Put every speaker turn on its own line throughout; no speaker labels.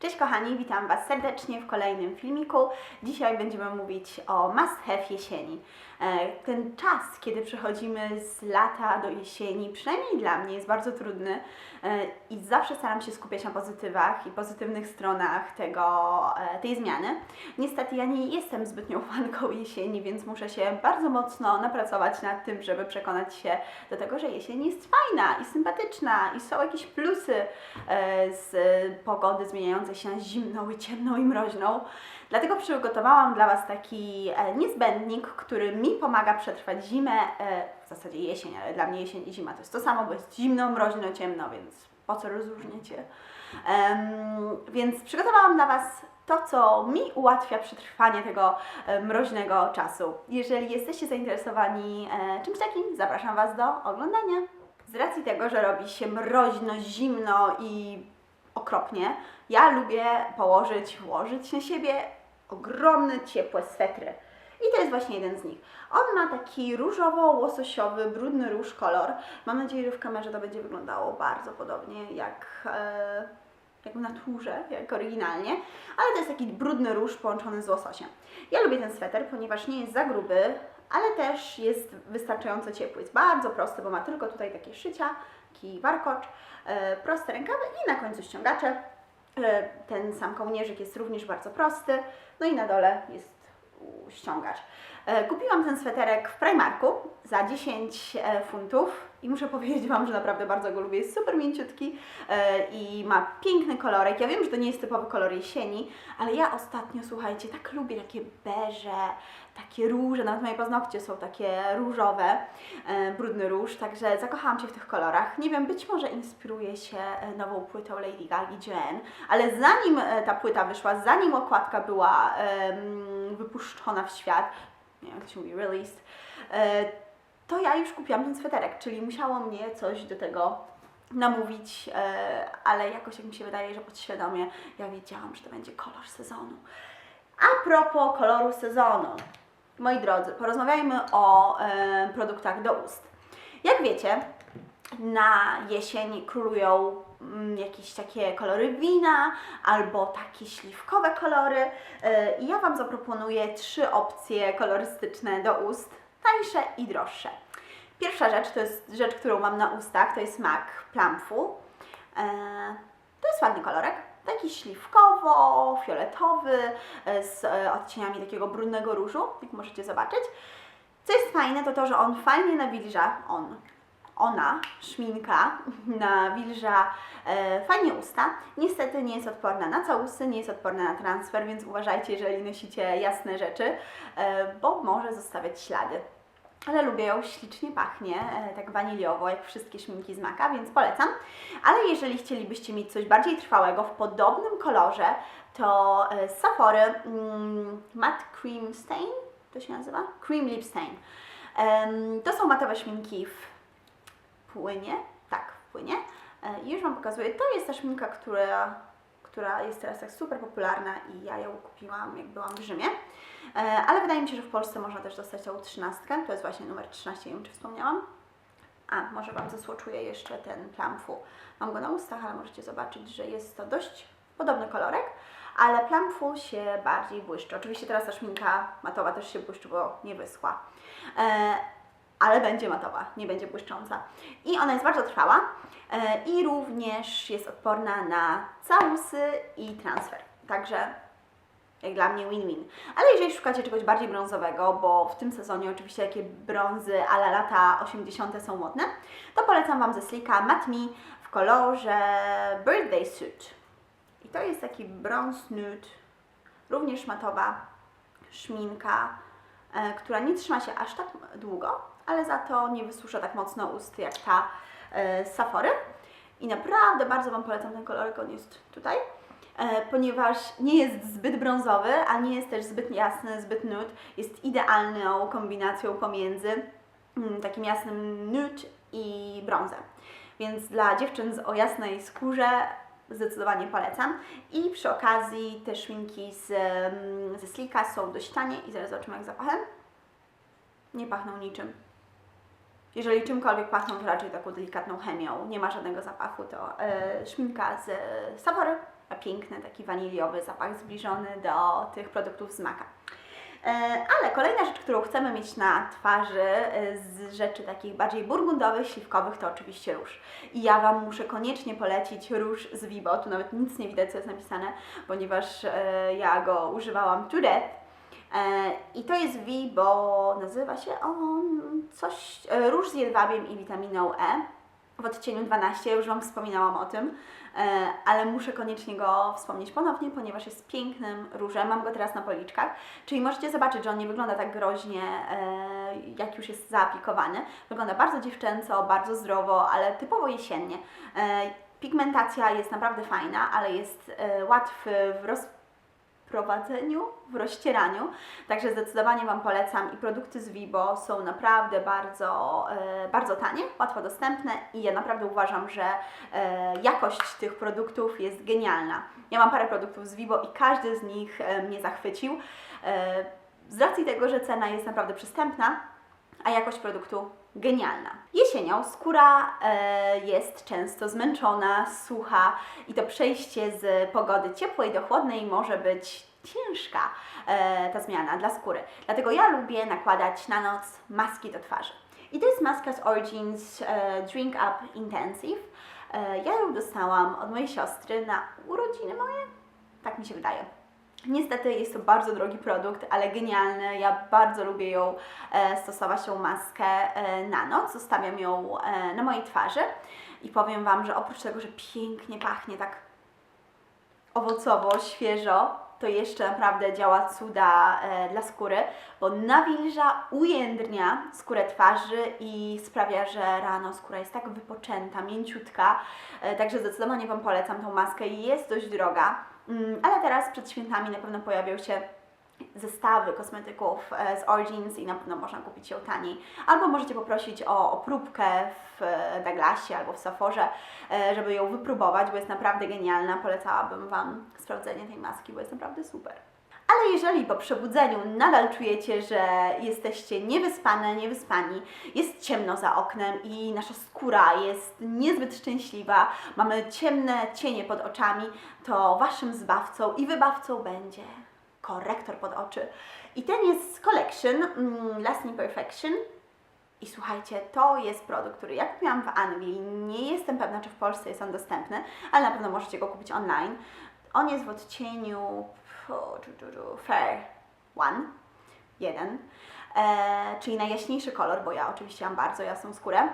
Cześć kochani, witam Was serdecznie w kolejnym filmiku. Dzisiaj będziemy mówić o must have jesieni. E, Ten czas, kiedy przechodzimy z lata do jesieni, przynajmniej dla mnie jest bardzo trudny e, i zawsze staram się skupiać na pozytywach i pozytywnych stronach tego, e, tej zmiany. Niestety ja nie jestem zbytnią fanką jesieni, więc muszę się bardzo mocno napracować nad tym, żeby przekonać się do tego, że jesień jest fajna i sympatyczna i są jakieś plusy z pogody zmieniającej się na zimną i ciemną i mroźną. Dlatego przygotowałam dla Was taki e, niezbędnik, który mi pomaga przetrwać zimę, e, w zasadzie jesień, ale dla mnie jesień i zima to jest to samo, bo jest zimno, mroźno, ciemno, więc po co rozróżnicie? Em, więc przygotowałam dla Was to, co mi ułatwia przetrwanie tego e, mroźnego czasu. Jeżeli jesteście zainteresowani czymś takim, zapraszam Was do oglądania. Z racji tego, że robi się mroźno, zimno i okropnie, ja lubię położyć, włożyć na siebie ogromne, ciepłe swetry. I to jest właśnie jeden z nich. On ma taki różowo-łososiowy, brudny róż kolor. Mam nadzieję, że w kamerze to będzie wyglądało bardzo podobnie jak, e, jak w naturze, jak oryginalnie. Ale to jest taki brudny róż połączony z łososiem. Ja lubię ten sweter, ponieważ nie jest za gruby, ale też jest wystarczająco ciepły. Jest bardzo prosty, bo ma tylko tutaj takie szycia, taki warkocz, e, proste rękawy i na końcu ściągacze. E, Ten sam kołnierzyk jest również bardzo prosty, no i na dole jest ściągacz. E, Kupiłam ten sweterek w Primarku za 10 e, funtów i muszę powiedzieć Wam, że naprawdę bardzo go lubię. Jest super mięciutki e, i ma piękny kolorek. Ja wiem, że to nie jest typowy kolor jesieni, ale ja ostatnio, słuchajcie, tak lubię takie beże, takie róże, nawet moje paznokcie są takie różowe, brudny róż, także zakochałam się w tych kolorach. Nie wiem, być może inspiruje się nową płytą Lady Gaga Joanne, ale zanim ta płyta wyszła, zanim okładka była em, wypuszczona w świat, nie wiem jak to się mówi, released, e, to ja już kupiłam ten sweterek, czyli musiało mnie coś do tego namówić, e, ale jakoś jak mi się wydaje, że podświadomie ja wiedziałam, że to będzie kolor sezonu. A propos koloru sezonu, moi drodzy, porozmawiajmy o e, produktach do ust. Jak wiecie, na jesień królują jakieś takie kolory wina albo takie śliwkowe kolory. E, I ja Wam zaproponuję trzy opcje kolorystyczne do ust, tańsze i droższe. Pierwsza rzecz to jest rzecz, którą mam na ustach, to jest MAC Plumfu. E, to jest ładny kolorek, taki śliwkowo-fioletowy e, z odcieniami takiego brudnego różu, jak możecie zobaczyć. Co jest fajne, to to, że on fajnie nawilża, on, ona, szminka, nawilża e, fajnie usta. Niestety nie jest odporna na całusy, nie jest odporna na transfer, więc uważajcie, jeżeli nosicie jasne rzeczy, e, bo może zostawiać ślady. Ale lubię ją, ślicznie pachnie, e, tak waniliowo, jak wszystkie szminki z Maka, więc polecam. Ale jeżeli chcielibyście mieć coś bardziej trwałego, w podobnym kolorze, to e, z Sephory mm, Matte Cream Stain, to się nazywa? Cream Lip Stain. Em, to są matowe szminki w płynie, tak, w płynie. E, I już Wam pokazuję, to jest ta szminka, która, która jest teraz tak super popularna i ja ją kupiłam, jak byłam w Rzymie. E, Ale wydaje mi się, że w Polsce można też dostać tą trzynastkę, to jest właśnie numer 13, nie wiem czy wspomniałam. A, może Wam zasłoczuję jeszcze ten Plumfu. Mam go na ustach, ale możecie zobaczyć, że jest to dość podobny kolorek, ale Plumfu się bardziej błyszczy. Oczywiście teraz ta szminka matowa też się błyszczy, bo nie wyschła. Ale będzie matowa, nie będzie błyszcząca. I ona jest bardzo trwała e, i również jest odporna na całusy i transfer. Także jak dla mnie win-win. Ale jeżeli szukacie czegoś bardziej brązowego, bo w tym sezonie oczywiście takie brązy ale lata 80. są modne, to polecam Wam ze Slicka Matte Me w kolorze Birthday Suit. I to jest taki brąz nude, również matowa szminka, e, która nie trzyma się aż tak długo, ale za to nie wysusza tak mocno ust jak ta e, z Safory. I naprawdę bardzo Wam polecam ten kolorek, on jest tutaj, e, ponieważ nie jest zbyt brązowy, a nie jest też zbyt jasny, zbyt nude. Jest idealną kombinacją pomiędzy mm, takim jasnym nude i brązem. Więc dla dziewczyn o jasnej skórze zdecydowanie polecam. I przy okazji te szminki z, em, ze Slicka są dość tanie i zaraz zobaczymy jak zapachem. Nie pachną niczym. Jeżeli czymkolwiek pachną, to raczej taką delikatną chemią. Nie ma żadnego zapachu. To e, szminka z Savory piękny, taki waniliowy zapach zbliżony do tych produktów z Maka. E, Ale kolejna rzecz, którą chcemy mieć na twarzy e, z rzeczy takich bardziej burgundowych, śliwkowych, to oczywiście róż. I ja Wam muszę koniecznie polecić róż z Vibo, tu nawet nic nie widać, co jest napisane, ponieważ ja go używałam to death. E, I to jest Vibo, nazywa się on coś, e, róż z jedwabiem i witaminą E w odcieniu 12, już Wam wspominałam o tym, e, ale muszę koniecznie go wspomnieć ponownie, ponieważ jest pięknym różem. Mam go teraz na policzkach, czyli możecie zobaczyć, że on nie wygląda tak groźnie, jak już jest zaaplikowany. Wygląda bardzo dziewczęco, bardzo zdrowo, ale typowo jesiennie. Pigmentacja jest naprawdę fajna, ale jest łatwy w rozprowadzeniu, w rozcieraniu. Także zdecydowanie Wam polecam i produkty z Vibo są naprawdę bardzo, e, bardzo tanie, łatwo dostępne i ja naprawdę uważam, że e, jakość tych produktów jest genialna. Ja mam parę produktów z Vibo i każdy z nich e, mnie zachwycił. Z racji tego, że cena jest naprawdę przystępna, a jakość produktu genialna. Jesienią skóra e, jest często zmęczona, sucha i to przejście z pogody ciepłej do chłodnej może być ciężka e, ta zmiana dla skóry. Dlatego ja lubię nakładać na noc maski do twarzy. I to jest maska z Origins e, Drink Up Intensive. E, ja ją dostałam od mojej siostry na urodziny moje, tak mi się wydaje. Niestety jest to bardzo drogi produkt, ale genialny. Ja bardzo lubię ją e, stosować, tą maskę e, na noc. Zostawiam ją e, na mojej twarzy i powiem Wam, że oprócz tego, że pięknie pachnie tak owocowo, świeżo, to jeszcze naprawdę działa cuda e, dla skóry, bo nawilża, ujędrnia skórę twarzy i sprawia, że rano skóra jest tak wypoczęta, mięciutka. E, także zdecydowanie Wam polecam tą maskę. Jest dość droga, ale teraz przed świętami na pewno pojawią się zestawy kosmetyków e, z Origins i na pewno można kupić ją taniej. Albo możecie poprosić o, o próbkę w e, Douglasie albo w Sephorze, e, żeby ją wypróbować, bo jest naprawdę genialna. Polecałabym Wam sprawdzenie tej maski, bo jest naprawdę super. Ale jeżeli po przebudzeniu nadal czujecie, że jesteście niewyspane, niewyspani, jest ciemno za oknem i nasza skóra jest niezbyt szczęśliwa, mamy ciemne cienie pod oczami, to Waszym zbawcą i wybawcą będzie korektor pod oczy. I ten jest z Collection mm, Lasting Perfection. I słuchajcie, to jest produkt, który ja kupiłam w Anglii. Nie jestem pewna, czy w Polsce jest on dostępny, ale na pewno możecie go kupić online. On jest w odcieniu Fair One, jeden, e, czyli najjaśniejszy kolor, bo ja oczywiście mam bardzo jasną skórę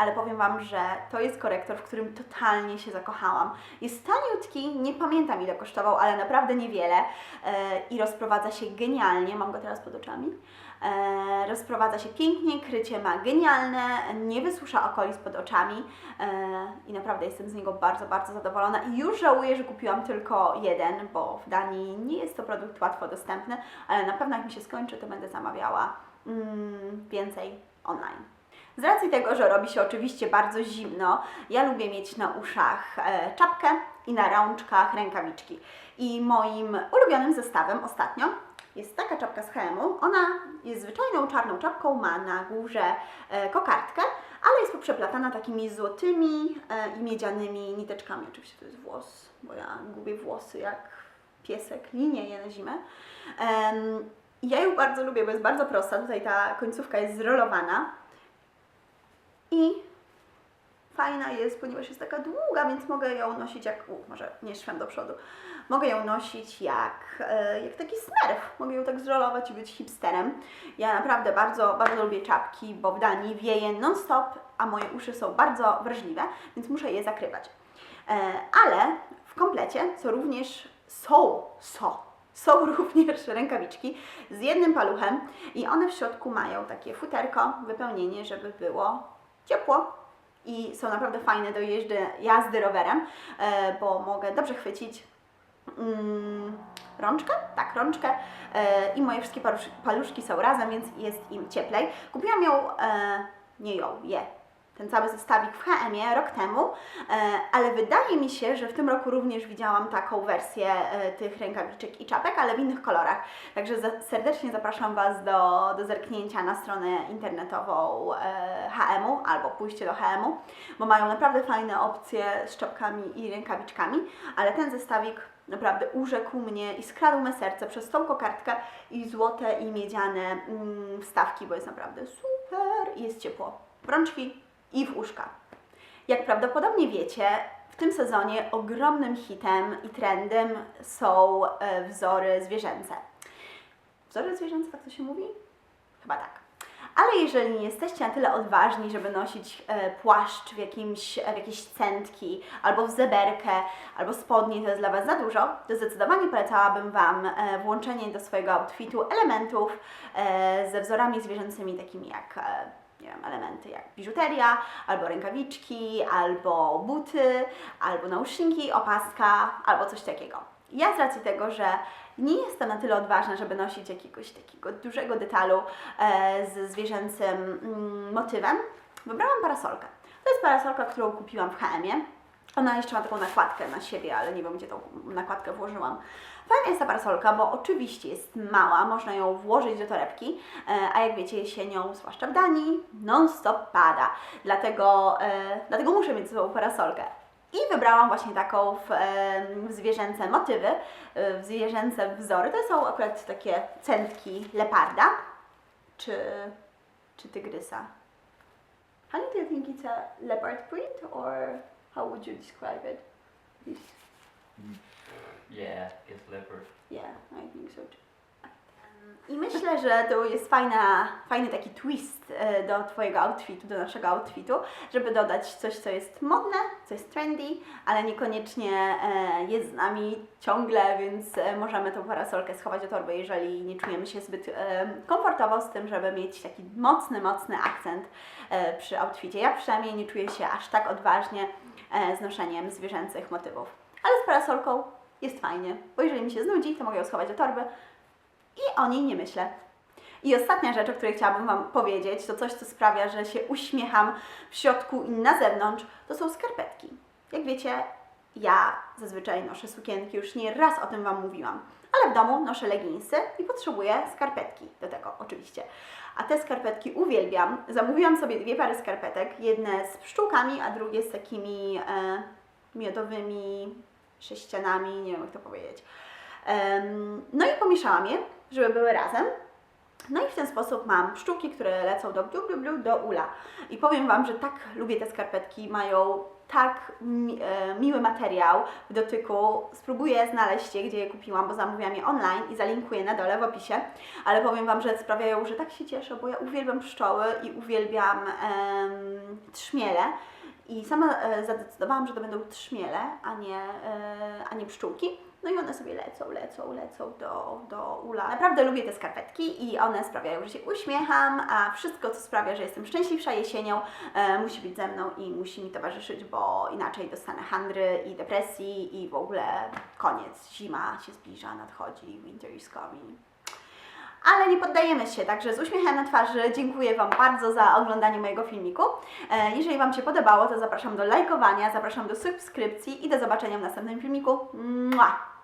ale powiem Wam, że to jest korektor, w którym totalnie się zakochałam. Jest taniutki, nie pamiętam ile kosztował, ale naprawdę niewiele e, i rozprowadza się genialnie. Mam go teraz pod oczami. E, rozprowadza się pięknie, krycie ma genialne, nie wysusza okolic pod oczami e, i naprawdę jestem z niego bardzo, bardzo zadowolona i już żałuję, że kupiłam tylko jeden, bo w Danii nie jest to produkt łatwo dostępny, ale na pewno jak mi się skończy, to będę zamawiała mm, więcej online. Z racji tego, że robi się oczywiście bardzo zimno, ja lubię mieć na uszach e, czapkę i na rączkach rękawiczki. I moim ulubionym zestawem ostatnio jest taka czapka z HM-u. Ona jest zwyczajną czarną czapką, ma na górze e, kokardkę, ale jest poprzeplatana takimi złotymi e, i miedzianymi niteczkami. Oczywiście to jest włos, bo ja gubię włosy jak piesek, linie je na zimę. Ja ją bardzo lubię, bo jest bardzo prosta. Tutaj ta końcówka jest zrolowana. I fajna jest, ponieważ jest taka długa, więc mogę ją nosić jak, u, może nie szwem do przodu, mogę ją nosić jak, e, jak taki smerf. Mogę ją tak zrolować i być hipsterem. Ja naprawdę bardzo, bardzo lubię czapki, bo w Danii wieje non-stop, a moje uszy są bardzo wrażliwe, więc muszę je zakrywać. E, ale w komplecie, co również są, są, są również rękawiczki z jednym paluchem i one w środku mają takie futerko, wypełnienie, żeby było ciepło i są naprawdę fajne do jeżdy, jazdy rowerem, e, bo mogę dobrze chwycić mm, rączkę, tak, rączkę e, i moje wszystkie palusz, paluszki są razem, więc jest im cieplej. Kupiłam ją, e, nie ją, je, ten cały zestawik w H&M rok temu, e, ale wydaje mi się, że w tym roku również widziałam taką wersję e, tych rękawiczek i czapek, ale w innych kolorach. Także serdecznie zapraszam Was do, do zerknięcia na stronę internetową e, H&M-u albo pójście do H&M-u, bo mają naprawdę fajne opcje z czapkami i rękawiczkami, ale ten zestawik naprawdę urzekł mnie i skradł me serce przez tą kokardkę i złote i miedziane mm, wstawki, bo jest naprawdę super i jest ciepło rączki i w uszka. Jak prawdopodobnie wiecie, w tym sezonie ogromnym hitem i trendem są e, wzory zwierzęce. Wzory zwierzęce, tak to się mówi? Chyba tak. Ale jeżeli nie jesteście na tyle odważni, żeby nosić e, płaszcz w, jakimś, w jakieś centki, albo w zeberkę, albo spodnie, to jest dla Was za dużo, to zdecydowanie polecałabym Wam e, włączenie do swojego outfitu elementów e, ze wzorami zwierzęcymi, takimi jak e, nie wiem, elementy jak biżuteria, albo rękawiczki, albo buty, albo nauszniki, opaska, albo coś takiego. Ja z racji tego, że nie jestem na tyle odważna, żeby nosić jakiegoś takiego dużego detalu e, ze zwierzęcym mm, motywem, wybrałam parasolkę. To jest parasolka, którą kupiłam w H&M. Ona jeszcze ma taką nakładkę na siebie, ale nie wiem, gdzie tą nakładkę włożyłam. Fajna jest ta parasolka, bo oczywiście jest mała, można ją włożyć do torebki, e, a jak wiecie, jesienią, zwłaszcza w Danii, non-stop pada. Dlatego, e, dlatego muszę mieć sobą parasolkę. I wybrałam właśnie taką w, e, w zwierzęce motywy, w zwierzęce wzory. To są akurat takie centki leparda, czy, czy tygrysa. Honey, do you think it's a leopard print, or how would you describe it? This,
Yeah, it's leopard.
yeah, I think so too. I myślę, że to jest fajna, fajny taki twist e, do Twojego outfitu, do naszego outfitu, żeby dodać coś, co jest modne, co jest trendy, ale niekoniecznie e, jest z nami ciągle, więc e, możemy tą parasolkę schować do torby, jeżeli nie czujemy się zbyt komfortowo z tym, żeby mieć taki mocny, mocny akcent przy outficie. Ja przynajmniej nie czuję się aż tak odważnie z noszeniem zwierzęcych motywów. Ale z parasolką jest fajnie, bo jeżeli mi się znudzi, to mogę ją schować do torby, i o niej nie myślę. I ostatnia rzecz, o której chciałabym Wam powiedzieć, to coś, co sprawia, że się uśmiecham w środku i na zewnątrz, to są skarpetki. Jak wiecie, ja zazwyczaj noszę sukienki, już nie raz o tym Wam mówiłam, ale w domu noszę leginsy i potrzebuję skarpetki do tego oczywiście. A te skarpetki uwielbiam. Zamówiłam sobie dwie pary skarpetek, jedne z pszczółkami, a drugie z takimi e, miodowymi sześcianami, nie wiem jak to powiedzieć. Em, No i pomieszałam je, żeby były razem. No i w ten sposób mam pszczółki, które lecą do blu, blu, blu, do ula. I powiem Wam, że tak lubię te skarpetki, mają tak mi, e, miły materiał w dotyku. Spróbuję znaleźć je, gdzie je kupiłam, bo zamówiłam je online i zalinkuję na dole w opisie. Ale powiem Wam, że sprawiają, że tak się cieszę, bo ja uwielbiam pszczoły i uwielbiam em, trzmiele. I sama e, zadecydowałam, że to będą trzmiele, a nie, e, a nie pszczółki. No i one sobie lecą, lecą, lecą do, do ula. Naprawdę lubię te skarpetki i one sprawiają, że się uśmiecham, a wszystko, co sprawia, że jestem szczęśliwsza jesienią, e, musi być ze mną i musi mi towarzyszyć, bo inaczej dostanę handry i depresji i w ogóle koniec. Zima się zbliża, nadchodzi, winter is coming ale nie poddajemy się, także z uśmiechem na twarzy dziękuję Wam bardzo za oglądanie mojego filmiku. E, Jeżeli Wam się podobało, to zapraszam do lajkowania, zapraszam do subskrypcji i do zobaczenia w następnym filmiku. Mua!